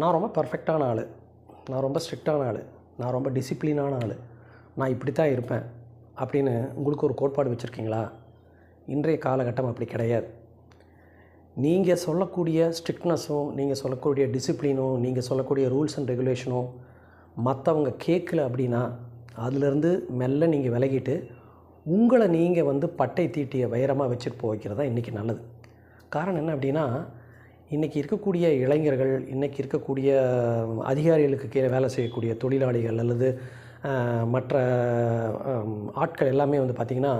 நான் ரொம்ப பர்ஃபெக்டான ஆள். நான் ரொம்ப ஸ்ட்ரிக்டான ஆள். நான் ரொம்ப டிசிப்ளினான ஆள். நான் இப்படி தான் இருப்பேன் அப்படின்னு உங்களுக்கு ஒரு கோட்பாடு வச்சுருக்கீங்களா? இன்றைய காலகட்டம் அப்படி கிடையாது. நீங்கள் சொல்லக்கூடிய ஸ்ட்ரிக்ட்னஸும் நீங்கள் சொல்லக்கூடிய டிசிப்ளினும் நீங்கள் சொல்லக்கூடிய ரூல்ஸ் அண்ட் ரெகுலேஷனும் மற்றவங்க கேட்கல அப்படின்னா அதுலேருந்து மெல்ல நீங்கள் விலகிட்டு உங்களை நீங்கள் வந்து பட்டை தீட்டிய வைரமாக வச்சுட்டு போய் வைக்கிறது தான் இன்றைக்கி நல்லது. காரணம் என்ன அப்படின்னா இன்றைக்கி இருக்கக்கூடிய இளைஞர்கள் இன்றைக்கி இருக்கக்கூடிய அதிகாரிகளுக்கு கீழே வேலை செய்யக்கூடிய தொழிலாளிகள் அல்லது மற்ற ஆட்கள் எல்லாமே வந்து பார்த்திங்கன்னா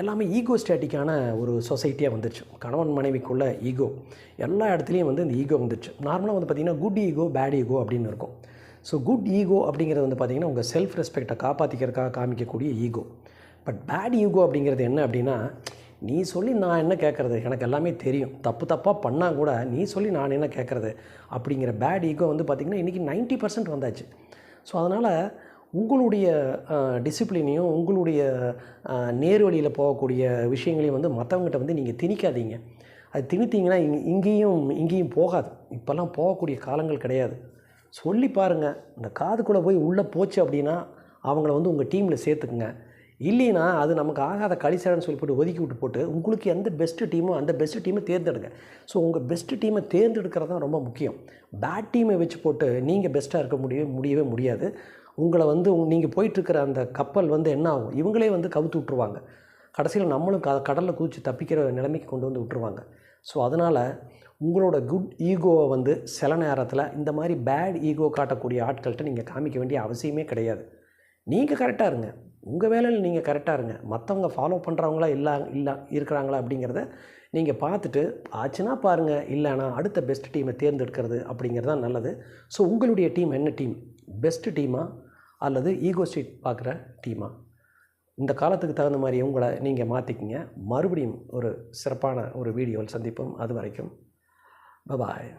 எல்லாமே ஈகோ ஸ்டேட்டிக்கான ஒரு சொசைட்டியாக வந்துருச்சு. கணவன் மனைவிக்குள்ள ஈகோ. எல்லா இடத்துலையும் வந்து இந்த ஈகோ வந்துருச்சு. நார்மலாக வந்து பார்த்திங்கன்னா குட் ஈகோ பேட் ஈகோ அப்படின்னு இருக்கும். ஸோ குட் ஈகோ அப்படிங்கிறது வந்து பார்த்திங்கன்னா உங்கள் செல்ஃப் ரெஸ்பெக்டை காப்பாற்றிக்கிறதுக்காக காமிக்கக்கூடிய ஈகோ பட் பேட் ஈகோ அப்படிங்கிறது என்ன அப்படின்னா நீ சொல்லி நான் என்ன கேட்குறது எனக்கு எல்லாமே தெரியும். தப்பு தப்பாக பண்ணால் கூட நீ சொல்லி நான் என்ன கேட்குறது அப்படிங்கிற பேட் ஈகோ வந்து பார்த்திங்கன்னா இன்றைக்கி 90% பர்சன்ட் வந்தாச்சு. ஸோ அதனால் உங்களுடைய டிசிப்ளினையும் உங்களுடைய நேர்வழியில் போகக்கூடிய விஷயங்களையும் வந்து மற்றவங்ககிட்ட வந்து நீங்கள் திணிக்காதீங்க. அது திணித்தீங்கன்னா இங் இங்கேயும் இங்கேயும் போகாது. இப்போல்லாம் போகக்கூடிய காலங்கள் கிடையாது. சொல்லி பாருங்கள் இந்த காதுக்குள்ளே போய் உள்ளே போச்சு அப்படின்னா அவங்கள வந்து உங்கள் டீமில் சேர்த்துக்குங்க. இல்லைன்னா அது நமக்கு ஆகாத கழிசடன்னு சொல்லி போட்டு ஒதுக்கி விட்டு போட்டு உங்களுக்கு எந்த பெஸ்ட்டு டீமோ அந்த பெஸ்ட்டு டீமை தேர்ந்தெடுங்க. ஸோ உங்கள் பெஸ்ட்டு டீமை தேர்ந்தெடுக்கிறது தான் ரொம்ப முக்கியம். பேட் டீமை வச்சு போட்டு நீங்கள் பெஸ்ட்டாக இருக்க முடிய முடியவே முடியாது. உங்களை வந்து நீங்கள் போயிட்டுருக்கிற அந்த கப்பல் வந்து என்ன ஆகும்? இவங்களே வந்து கவுத்து விட்ருவாங்க கடைசியில் நம்மளும் க கடலில் குதித்து தப்பிக்கிற நிலைமைக்கு கொண்டு வந்து விட்டுருவாங்க. ஸோ அதனால் உங்களோட குட் ஈகோவை வந்து சில நேரத்தில் இந்த மாதிரி பேட் ஈகோ காட்டக்கூடிய ஆட்கள்கிட்ட நீங்கள் காமிக்க வேண்டிய அவசியமே கிடையாது. நீங்கள் கரெக்டாக இருங்க. உங்கள் வேலையில் நீங்கள் கரெக்டாக இருங்க. மற்றவங்க ஃபாலோ பண்ணுறவங்களா இல்லா இல்லை இருக்கிறாங்களா அப்படிங்கிறத நீங்கள் பார்த்துட்டு ஆச்சுன்னா பாருங்கள் இல்லைனா அடுத்த பெஸ்ட் டீமை தேர்ந்தெடுக்கிறது அப்படிங்கிறது தான் நல்லது. ஸோ உங்களுடைய டீம் என்ன டீம் பெஸ்ட்டு டீமா அல்லது ஈகோ ஸ்ட்ரீட் பார்க்குற டீமா இந்த காலத்துக்கு தகுந்த மாதிரி உங்களை நீங்கள் மாற்றிக்கிங்க மறுபடியும் ஒரு சிறப்பான ஒரு வீடியோவில் சந்திப்போம். அது வரைக்கும் பபாய்